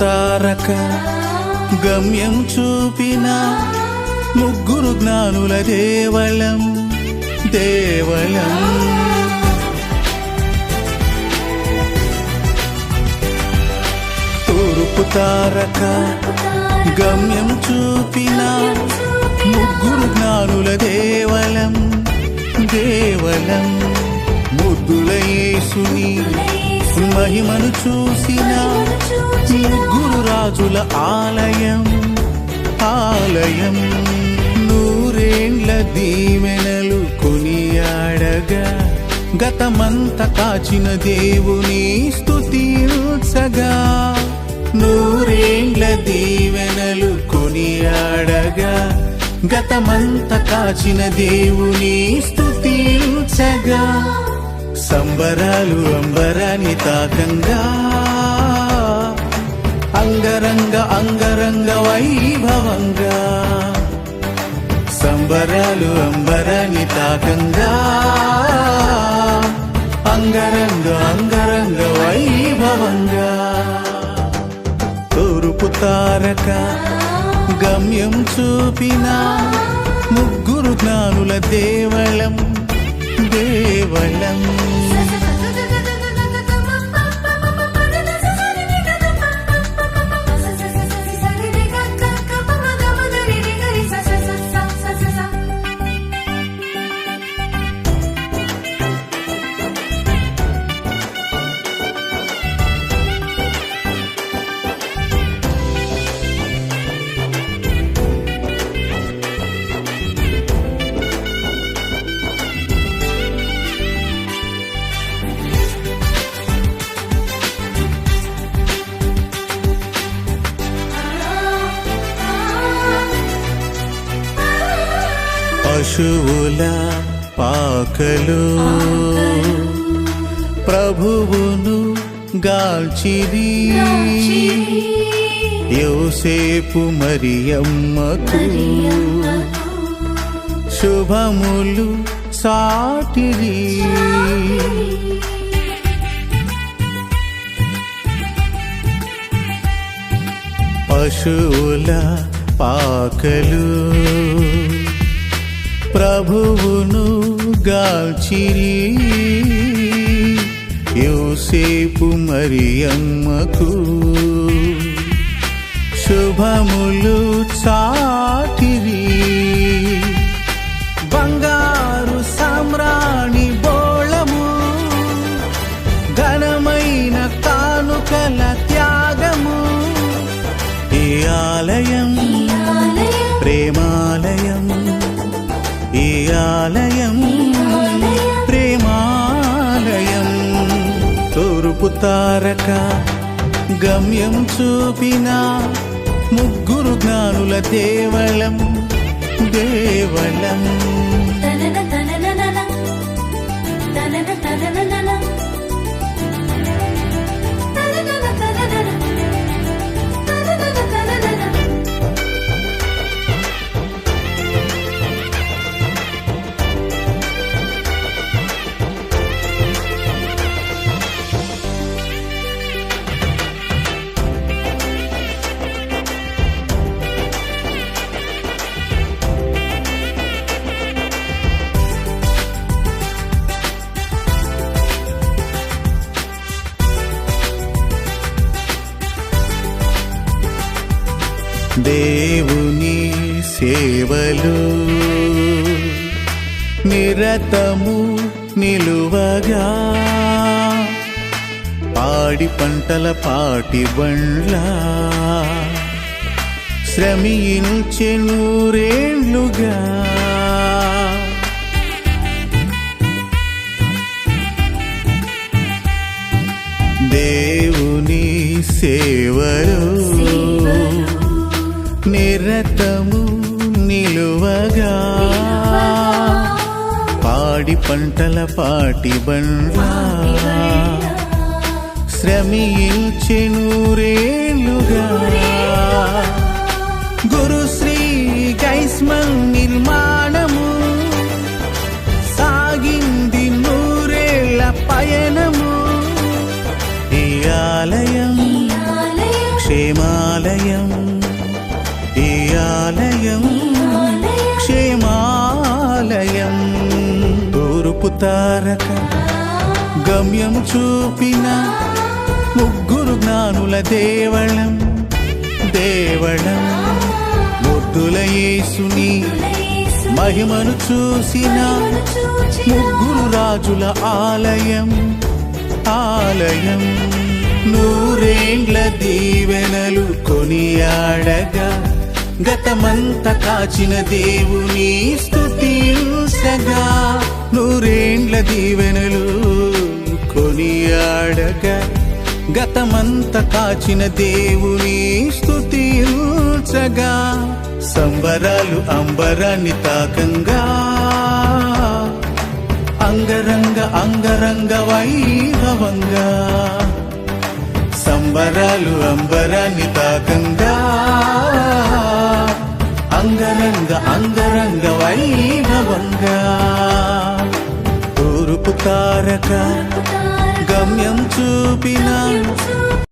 తారక గమ్యం చూపిన ముగ్గురు జ్ఞానుల దేవళం దేవళం. తూర్పు తారక గమ్యం చూపిన ముగ్గురు జ్ఞానుల దేవళం దేవళం. ముద్దుల యేసుని మహిమను చూసిన ముగ్గురు ఆలయం ఆలయం. నూరేండ్ల దీవెనలు కొనియాడగా గతమంత కాచిన దేవుని స్తుతించగా నూరేండ్ల దీవెనలు కొనియాడగా గతమంత కాచిన దేవుని స్తుతించగా సంబరాలు అంబరాన్ని తాకంగా అంగరంగ అంగరంగ వైభవంగా. సంబరాలు అంబరాన్ని తాకంగా. అంగరంగ అంగరంగ వైభవంగా. తూర్పు తారక గమ్యం చూపిన ముగ్గురు జ్ఞానుల దేవళం దేవళం. పశువుల పాకలు. ప్రభువును గాల్చిరి. యోసేపు మరియమ్మకు శుభములు సాటిరి. పశువుల పాకలు. ప్రభువును గాల్చిరి యోసేపు మరియమ్మకు శుభములు చాటిరి. బంగారు సామ్రాణి బోళము ఘనమైన కానుకల త్యాగము. ఈ ఆలయం? ప్రేమాలయం. చూపు తారక గమ్యం చూపిన ముగ్గురు జ్ఞానుల దేవళం దేవళం దేవుని సేవలు. నిరతము నిలువగా పాడి పంటల పాటి బండ్ల. శ్రమించెనూరేళ్ళుగా దేవుని సే నిరతము నిలువగా పాడి పంటల పాటి బండ్ల శ్రమించెనూరేలుగా తారక గమ్యం చూపిన ముగ్గురు జ్ఞానుల దేవళం. దేవళం ముద్దుల యేసుని మహిమను చూసిన ముగ్గురు రాజుల ఆలయం. ఆలయం నూరేండ్ల దీవెనలు కొనియాడగా గతమంత కాచిన దేవుని స్తుతించగా. నూరేండ్ల దీవెనలు కొనియాడగా గతమంత కాచిన దేవుని స్తుతించగా సంబరాలు అంబరాన్ని తాకంగా అంగరంగ అంగరంగ వైభవంగా సంబరాలు అంబరాన్ని తాకంగా అంగరంగ అంగరంగ వైభవంగా తారక గమ్యం చూపిన.